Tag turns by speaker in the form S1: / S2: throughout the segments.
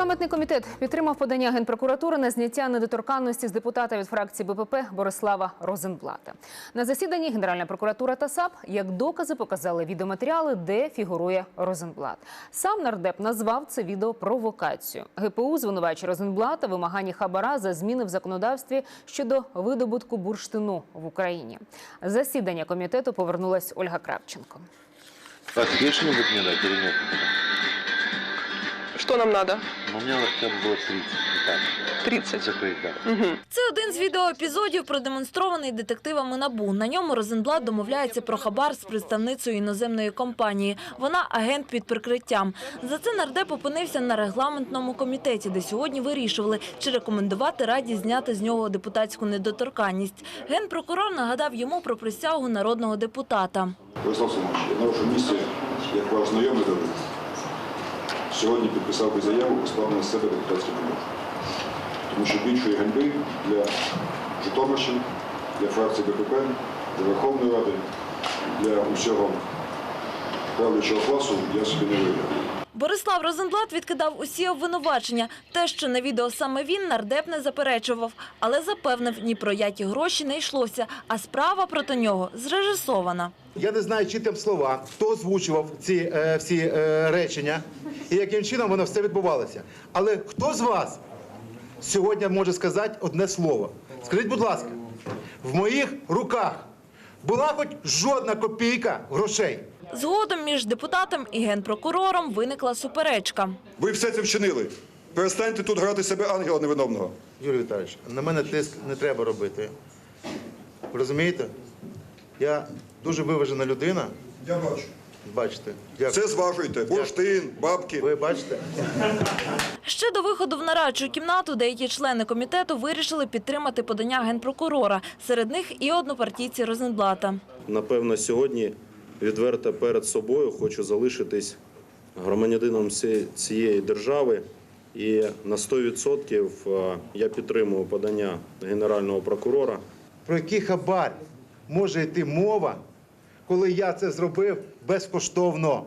S1: Регламентний комітет підтримав подання генпрокуратури на зняття недоторканності з депутата від фракції БПП Борислава Розенблата. На засіданні Генеральна прокуратура та САП як докази показали відеоматеріали, де фігурує Розенблат. Сам нардеп назвав це відео провокацією. ГПУ звинувачує Розенблата в вимаганні хабара за зміни в законодавстві щодо видобутку бурштину в Україні. Засідання комітету повернулась Ольга Кравченко.
S2: Так, мне дать?
S3: Что нам надо?
S2: Ну, у меня хотя бы было 30. Итак,
S3: 30.
S2: закрыть, да.
S3: Угу.
S4: Це один з відеоепізодів, продемонстрований детективами НАБУ. На ньому Розенблат домовляється про хабар з представницею іноземної компанії. Вона агент під прикриттям. За це нардеп опинився на регламентному комітеті, де сьогодні вирішували, чи рекомендувати раді зняти з нього депутатську недоторканність. Генпрокурор нагадав йому про присягу народного депутата.
S5: Борислав Семенович, я на вашому місці, як ваш знайомий давно, сьогодні підписав би заяву складення з себе депутатських комітет. Тому що більшої ганьби для Житомирщини, для фракції БПП, для Верховної Ради, для усього правлячого класу я собі не виявляю.
S4: Борислав Розенблат відкидав усі обвинувачення. Те, що на відео саме він, нардеп не заперечував. Але запевнив, ні про які гроші не йшлося, а справа проти нього зрежисована.
S6: Я не знаю, чи там слова, хто озвучував ці е, всі е, речення і яким чином воно все відбувалося. Але хто з вас сьогодні може сказати одне слово? Скажіть, будь ласка, в моїх руках була хоч жодна копійка грошей?
S4: Згодом між депутатом і генпрокурором виникла суперечка.
S5: Ви все це вчинили. Перестаньте тут грати себе ангела невиновного.
S6: Юрій Віталійович, на мене тиск не треба робити. Ви розумієте? Я дуже виважена людина.
S5: Я бачу.
S6: Бачите, дякую.
S5: зважуйте. Бурштин, бабки.
S6: Ви бачите?
S4: Ще до виходу в нарадчу кімнату деякі члени комітету вирішили підтримати подання генпрокурора. Серед них і однопартійці Розенблата.
S7: Напевно, сьогодні відверто перед собою хочу залишитись громадянином цієї держави. І на 100% е, я підтримую подання генерального прокурора.
S6: Про який хабар може йти мова, коли я це зробив безкоштовно?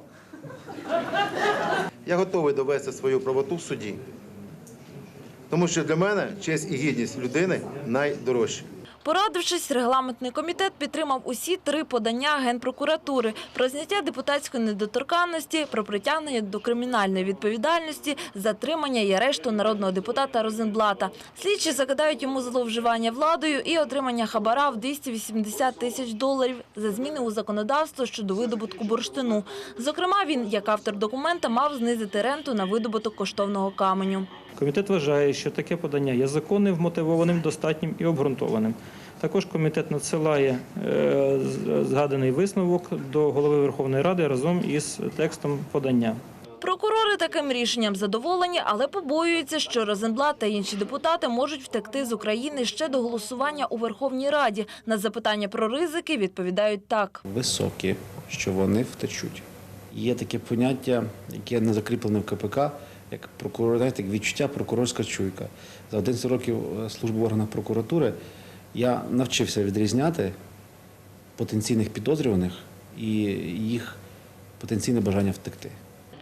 S6: Я готовий довести свою правоту в суді. Тому що для мене честь і гідність людини найдорожчі.
S4: Порадившись, регламентний комітет підтримав усі три подання генпрокуратури про зняття депутатської недоторканності, про притягнення до кримінальної відповідальності, затримання і арешту народного депутата Розенблата. Слідчі закидають йому зловживання владою і отримання хабара в 280 тисяч доларів за зміни у законодавство щодо видобутку бурштину. Зокрема, він, як автор документа, мав знизити ренту на видобуток коштовного каменю.
S8: Комітет вважає, що таке подання є законним, вмотивованим, достатнім і обґрунтованим. Також комітет надсилає е, згаданий висновок до голови Верховної Ради разом із текстом подання.
S4: Прокурори таким рішенням задоволені, але побоюються, що Розенблат та інші депутати можуть втекти з України ще до голосування у Верховній Раді. На запитання про ризики відповідають так.
S9: високі, що вони втечуть. Є таке поняття, яке не закріплене в КПК, як прокурор, знаєте, як відчуття прокурорська чуйка. За 11 років е, служби в органах прокуратури я навчився відрізняти потенційних підозрюваних і їх потенційне бажання втекти.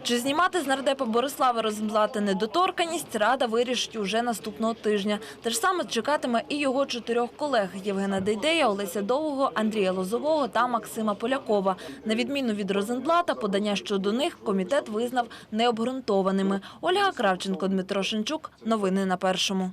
S4: Чи знімати з нардепа Борислава Розенблата недоторканність Рада вирішить уже наступного тижня. Те ж саме чекатиме і його чотирьох колег Євгена Дейдея, Олеся Довгого, Андрія Лозового та Максима Полякова. На відміну від Розенблата, подання щодо них комітет визнав необґрунтованими. Ольга Кравченко, Дмитро Шинчук. Новини на першому.